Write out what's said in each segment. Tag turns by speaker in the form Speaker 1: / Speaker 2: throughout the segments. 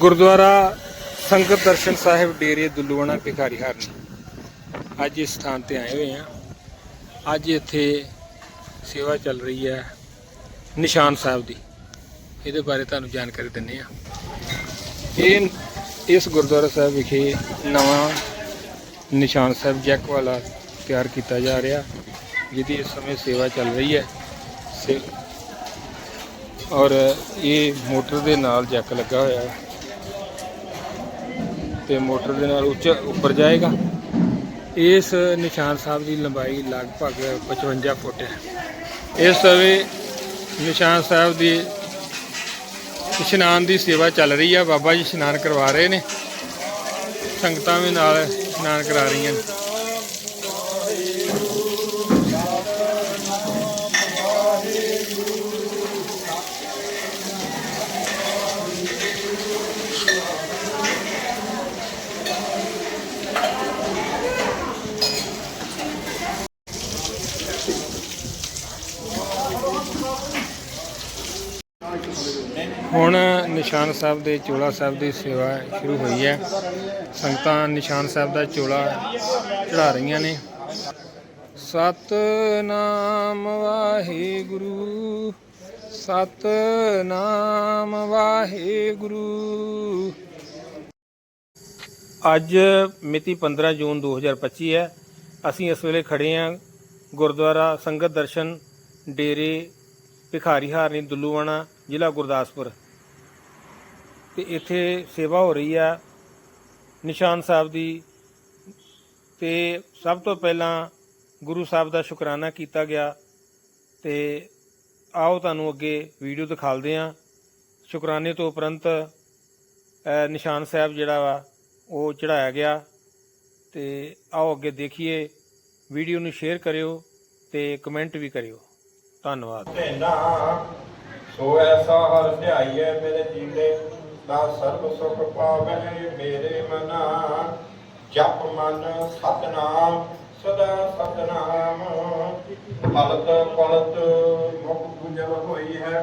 Speaker 1: ਗੁਰਦੁਆਰਾ ਸੰਗਤ ਦਰਸ਼ਨ ਸਾਹਿਬ ਡੇਰੇ ਦੁੱਲੂਆਣਾ ਭਿਖਾਰੀ ਹਰਨ ਅੱਜ ਇਸ ਸਥਾਨ ਤੇ ਆਏ ਹੋਏ ਆ ਅੱਜ ਇੱਥੇ ਸੇਵਾ ਚੱਲ ਰਹੀ ਹੈ ਨਿਸ਼ਾਨ ਸਾਹਿਬ ਦੀ। ਇਹਦੇ ਬਾਰੇ ਤੁਹਾਨੂੰ ਜਾਣਕਾਰੀ ਦਿੰਨੇ ਆ ਇਹ ਇਸ ਗੁਰਦੁਆਰਾ ਸਾਹਿਬ ਵਿਖੇ ਨਵਾਂ ਨਿਸ਼ਾਨ ਸਾਹਿਬ ਜੈਕ ਵਾਲਾ ਤਿਆਰ ਕੀਤਾ ਜਾ ਰਿਹਾ, ਜਿਹਦੀ ਇਸ ਸਮੇਂ ਸੇਵਾ ਚੱਲ ਰਹੀ ਹੈ। ਸੇ ਔਰ ਇਹ ਮੋਟਰ ਦੇ ਨਾਲ ਜੈਕ ਲੱਗਾ ਹੋਇਆ ਹੈ। ਤੇ ਮੋਟਰ ਦੇ ਨਾਲ ਉੱਚ ਉੱਪਰ ਜਾਏਗਾ। ਇਸ ਨਿਸ਼ਾਨ ਸਾਹਿਬ ਦੀ ਲੰਬਾਈ ਲਗਭਗ 55 ਫੁੱਟ ਹੈ। ਇਸ ਸਮੇਂ ਨਿਸ਼ਾਨ ਸਾਹਿਬ ਦੀ ਇਸ਼ਨਾਨ ਦੀ ਸੇਵਾ ਚੱਲ ਰਹੀ ਆ। ਬਾਬਾ ਜੀ ਇਸ਼ਨਾਨ ਕਰਵਾ ਰਹੇ ਨੇ। ਸੰਗਤਾਂ ਵੀ ਨਾਲ ਇਸ਼ਨਾਨ ਕਰਾ ਰਹੀਆਂ ਨੇ। ਹੁਣ ਨਿਸ਼ਾਨ ਸਾਹਿਬ ਦੇ ਚੋਲਾ ਸਾਹਿਬ ਦੀ ਸੇਵਾ ਸ਼ੁਰੂ ਹੋਈ ਹੈ। ਸੰਗਤਾਂ ਨਿਸ਼ਾਨ ਸਾਹਿਬ ਦਾ ਚੋਲਾ ਚੜਾ ਰਹੀਆਂ ਨੇ। ਸਤਨਾਮ ਵਾਹਿਗੁਰੂ ਸਤਨਾਮ ਵਾਹਿਗੁਰੂ। ਅੱਜ ਮਿਤੀ 15 ਜੂਨ 2025 ਹੈ। ਅਸੀਂ ਇਸ ਵੇਲੇ ਖੜੇ ਹਾਂ ਗੁਰਦੁਆਰਾ ਸੰਗਤ ਦਰਸ਼ਨ ਡੇਰੇ ਭਿਖਾਰੀ ਹਾਰਨੀ ਦੁੱਲੂਵਾਣਾ ਜ਼ਿਲ੍ਹਾ ਗੁਰਦਾਸਪੁਰ। ਤੇ ਇੱਥੇ ਸੇਵਾ ਹੋ ਰਹੀ ਆ ਨਿਸ਼ਾਨ ਸਾਹਿਬ ਦੀ। ਤੇ ਸਭ ਤੋਂ ਪਹਿਲਾਂ ਗੁਰੂ ਸਾਹਿਬ ਦਾ ਸ਼ੁਕਰਾਨਾ ਕੀਤਾ ਗਿਆ। ਤੇ ਆਓ ਤੁਹਾਨੂੰ ਅੱਗੇ ਵੀਡੀਓ ਦਿਖਾਲਦੇ ਆ ਸ਼ੁਕਰਾਨੇ ਤੋਂ ਉਪਰੰਤ ਨਿਸ਼ਾਨ ਸਾਹਿਬ ਜਿਹੜਾ ਵਾ, ਉਹ ਚੜਾਇਆ ਗਿਆ। ਤੇ ਆਓ ਅੱਗੇ ਦੇਖੀਏ। ਵੀਡੀਓ ਨੂੰ ਸ਼ੇਅਰ ਕਰਿਓ ਤੇ ਕਮੈਂਟ ਵੀ ਕਰਿਓ। ਧੰਨਵਾਦ।
Speaker 2: ਧੇਨਾ ਸੋ ਐਸਾ ਹਰ ਧਿਆਈਏ ਮੇਰੇ ਜੀਵੇ ਦਾ ਸਰਬ ਸੁਖ ਪਾਵੇ ਮੇਰੇ ਮਨਾ। ਜਪ ਮਨ ਸਤਨਾਮ, ਸਦਾ ਸਤਨਾਮ। ਹਲਤ ਪਲਤ ਮੁਖ ਗੁਜਰ ਹੋਈ ਹੈ,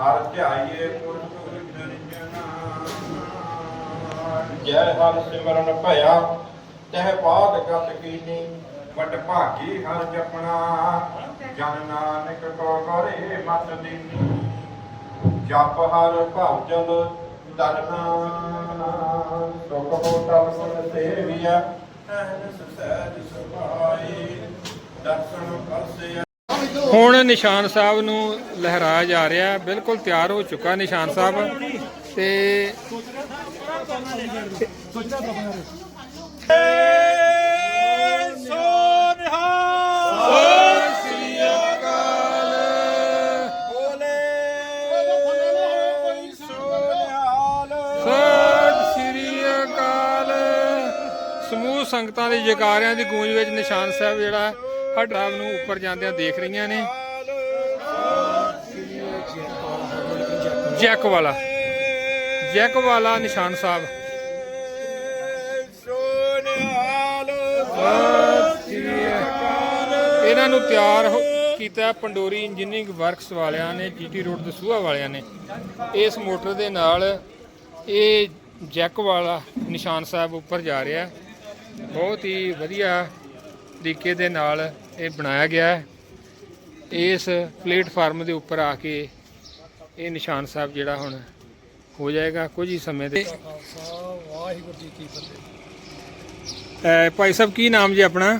Speaker 2: ਹਰ ਧਿਆਈਏ ਪੁਰਖ ਨਿਰਜਨਾ ਜੈ ਹਰ ਸਿਮਰਨ ਭਇਆ, ਤਹਿ ਬਾਦ ਗਤ ਕੀਨੀ ਵਡ ਭਾਗੀ ਹਰ ਜਪਣਾ। ਜਨ ਨਾਨਕ ਕੋ ਗਰੇ ਮਤ ਦੀਨੀ। ਜਪ ਹਰ ਸੁਖ ਹੋ ਸੇਵੀਆ ਸਹਿਜ ਸੁਭਾਈ ਦਰਸ਼ਨ ਕਰਸੇ
Speaker 1: ਹੁਣ ਨਿਸ਼ਾਨ ਸਾਹਿਬ ਨੂੰ ਲਹਿਰਾਇਆ ਜਾ ਰਿਹਾ ਬਿਲਕੁਲ ਤਿਆਰ ਹੋ ਚੁੱਕਾ ਨਿਸ਼ਾਨ ਸਾਹਿਬ। ਤੇ ਸਤਿ ਸੰਗਤਾਂ ਦੇ ਜਕਾਰਿਆਂ ਦੀ ਗੂੰਜ ਵਿੱਚ ਨਿਸ਼ਾਨ ਸਾਹਿਬ ਜਿਹੜਾ ਹੈ, ਹਰ ਨੂੰ ਉੱਪਰ ਜਾਂਦਿਆਂ ਦੇਖ ਰਹੀਆਂ ਨੇ। ਜੈਕ ਵਾਲਾ ਜੈਕ ਵਾਲਾ ਨਿਸ਼ਾਨ ਸਾਹਿਬ। ਇਹਨਾਂ ਨੂੰ ਤਿਆਰ ਕੀਤਾ ਪੰਡੋਰੀ ਇੰਜੀਨੀਅਰਿੰਗ ਵਰਕਸ ਵਾਲਿਆਂ ਨੇ ਜੀਟੀ ਰੋਡ ਦੇ ਸੂਹਾ ਵਾਲਿਆਂ ਨੇ। ਇਸ ਮੋਟਰ ਦੇ ਨਾਲ ਇਹ ਜੈਕ ਵਾਲਾ ਨਿਸ਼ਾਨ ਸਾਹਿਬ ਉੱਪਰ ਜਾ ਰਿਹਾ ਹੈ। ਬਹੁਤ ਹੀ ਵਧੀਆ ਤਰੀਕੇ ਦੇ ਨਾਲ ਇਹ ਬਣਾਇਆ ਗਿਆ ਹੈ। ਇਸ ਪਲੇਟਫਾਰਮ ਦੇ ਉੱਪਰ ਆ ਕੇ ਇਹ ਨਿਸ਼ਾਨ ਸਾਹਿਬ ਜਿਹੜਾ ਹੁਣ ਹੋ ਜਾਏਗਾ ਕੁਝ ਹੀ ਸਮੇਂ ਦੇ
Speaker 3: ਵਾਹਿਗੁਰੂ ਜੀ ਕੀ ਫਤਿਹ।
Speaker 1: ਭਾਈ ਸਾਹਿਬ ਕੀ ਨਾਮ ਜੀ ਆਪਣਾ?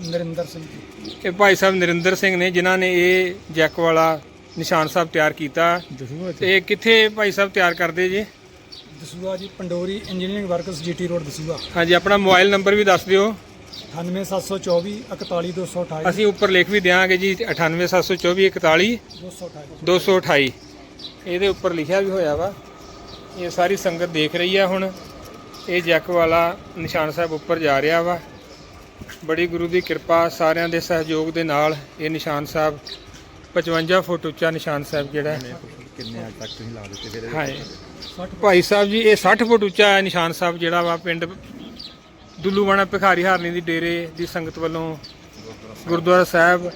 Speaker 3: ਨਰਿੰਦਰ ਸਿੰਘ ਜੀ।
Speaker 1: ਇਹ ਭਾਈ ਸਾਹਿਬ ਨਰਿੰਦਰ ਸਿੰਘ ਨੇ ਜਿਨ੍ਹਾਂ ਨੇ ਇਹ ਜੈਕ ਵਾਲਾ ਨਿਸ਼ਾਨ ਸਾਹਿਬ ਤਿਆਰ ਕੀਤਾ। ਤੇ ਇਹ ਭਾਈ ਸਾਹਿਬ ਤਿਆਰ ਕਰਦੇ ਜੀ?
Speaker 3: ਦਸੂਆ ਜੀ Pandori engineering works GT road Dasuya
Speaker 1: ਹਾਂਜੀ ਆਪਣਾ ਮੋਬਾਈਲ ਨੰਬਰ ਵੀ ਦੱਸ ਦਿਓ।
Speaker 3: 98724 41228
Speaker 1: ਅਸੀਂ ਉੱਪਰ ਲਿਖ ਵੀ ਦਿਆਂਗੇ ਜੀ 98724 41
Speaker 3: 228
Speaker 1: 228 ਇਹਦੇ ਉੱਪਰ ਲਿਖਿਆ ਵੀ ਹੋਇਆ ਵਾ। ਇਹ ਸਾਰੀ ਸੰਗਤ ਦੇਖ ਰਹੀ ਆ ਹੁਣ। ਇਹ ਜੱਕ ਵਾਲਾ ਨਿਸ਼ਾਨ ਸਾਹਿਬ ਉੱਪਰ ਜਾ ਰਿਹਾ ਵਾ। ਬੜੀ ਗੁਰੂ ਦੀ ਕਿਰਪਾ ਸਾਰਿਆਂ ਦੇ ਸਹਿਯੋਗ ਦੇ ਨਾਲ ਇਹ ਨਿਸ਼ਾਨ ਸਾਹਿਬ 55 ਫੁੱਟ ਉੱਚਾ ਨਿਸ਼ਾਨ ਸਾਹਿਬ ਜਿਹੜਾ ਹੈ।
Speaker 4: ਕਿੰਨੇ ਅੱਜ ਤੱਕ ਤੁਸੀਂ ਲਾ ਦਿੱਤੇ ਫਿਰ
Speaker 1: ਹਾਂ ਭਾਈ ਸਾਹਿਬ ਜੀ ਇਹ 60 ਫੁੱਟ ਉੱਚਾ ਹੈ ਨਿਸ਼ਾਨ ਸਾਹਿਬ ਜਿਹੜਾ ਵਾ ਪਿੰਡ ਦੁੱਲੂਵਾਣਾ ਭਿਖਾਰੀ ਹਾਰਨੀ ਦੀ ਡੇਰੇ ਦੀ ਸੰਗਤ ਵੱਲੋਂ ਗੁਰਦੁਆਰਾ ਸਾਹਿਬ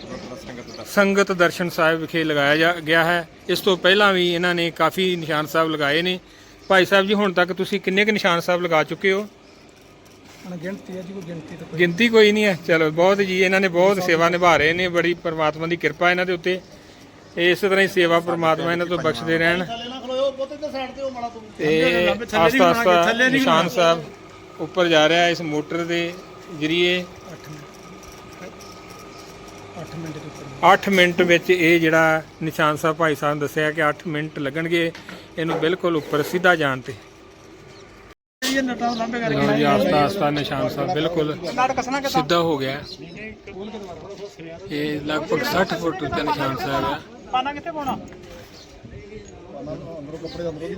Speaker 1: ਸੰਗਤ ਦਰਸ਼ਨ ਸਾਹਿਬ ਵਿਖੇ ਲਗਾਇਆ ਜਾ- ਗਿਆ ਹੈ। ਇਸ ਤੋਂ ਪਹਿਲਾਂ ਵੀ ਇਹਨਾਂ ਨੇ ਕਾਫੀ ਨਿਸ਼ਾਨ ਸਾਹਿਬ ਲਗਾਏ ਨੇ। ਭਾਈ ਸਾਹਿਬ ਜੀ ਹੁਣ ਤੱਕ ਤੁਸੀਂ ਕਿੰਨੇ ਕੁ ਨਿਸ਼ਾਨ ਸਾਹਿਬ ਲਗਾ ਚੁੱਕੇ ਹੋ?
Speaker 3: ਅਣਗਿਣਤੀ ਹੈ ਜੀ ਕੋਈ ਗਿਣਤੀ ਤਾਂ ਕੋਈ
Speaker 1: ਗਿਣਤੀ ਕੋਈ ਨਹੀਂ ਹੈ। ਚਲੋ ਬਹੁਤ ਜੀ ਇਹਨਾਂ ਨੇ ਬਹੁਤ ਸੇਵਾ ਨਿਭਾ ਰਹੇ ਨੇ। ਬੜੀ ਪਰਮਾਤਮਾ ਦੀ ਕਿਰਪਾ ਇਹਨਾਂ ਦੇ ਉੱਤੇ। ਇਸ ਤਰ੍ਹਾਂ ਹੀ ਸੇਵਾ ਪਰਮਾਤਮਾ ਇਹਨਾਂ ਤੋਂ ਬਖਸ਼ਦੇ ਰਹਿਣ। ਤੇ ਆਸਤਾ ਆਸਤਾ ਨਿਸ਼ਾਨ ਸਾਹਿਬ ਉੱਪਰ ਜਾ ਰਿਹਾ ਇਸ ਮੋਟਰ ਦੇ ਜਰੀਏ।
Speaker 3: 8 ਮਿੰਟ। ਦੇ ਉੱਪਰ।
Speaker 1: 8 ਮਿੰਟ ਵਿੱਚ ਇਹ ਜਿਹੜਾ ਨਿਸ਼ਾਨ ਸਾਹਿਬ ਭਾਈ ਸਾਹਿਬ ਨੇ ਦੱਸਿਆ ਕਿ 8 ਮਿੰਟ ਲੱਗਣਗੇ ਇਹਨੂੰ ਬਿਲਕੁਲ ਉੱਪਰ ਸਿੱਧਾ ਜਾਣ ਤੇ।
Speaker 3: ਇਹ ਨਟਾਂ ਲੰਬੇ
Speaker 1: ਲਓ ਜੀ ਆਸਤਾ ਆਸਤਾ ਨਿਸ਼ਾਨ ਸਾਹਿਬ ਬਿਲਕੁਲ ਸਿੱਧਾ ਹੋ ਗਿਆ। ਇਹ ਲਗਭਗ 60 ਫੁੱਟ ਉੱਚਾ ਨਿਸ਼ਾਨ ਸਾਹਿਬ ਹੈ।
Speaker 3: ਪਾਣਾ ਕਿੱਥੇ ਪਾਉਣਾ? ਅੰਦਰੋਂ ਕੱਪੜੇ ਅੰਦਰੋਂ ਦੀ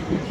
Speaker 3: Thank you.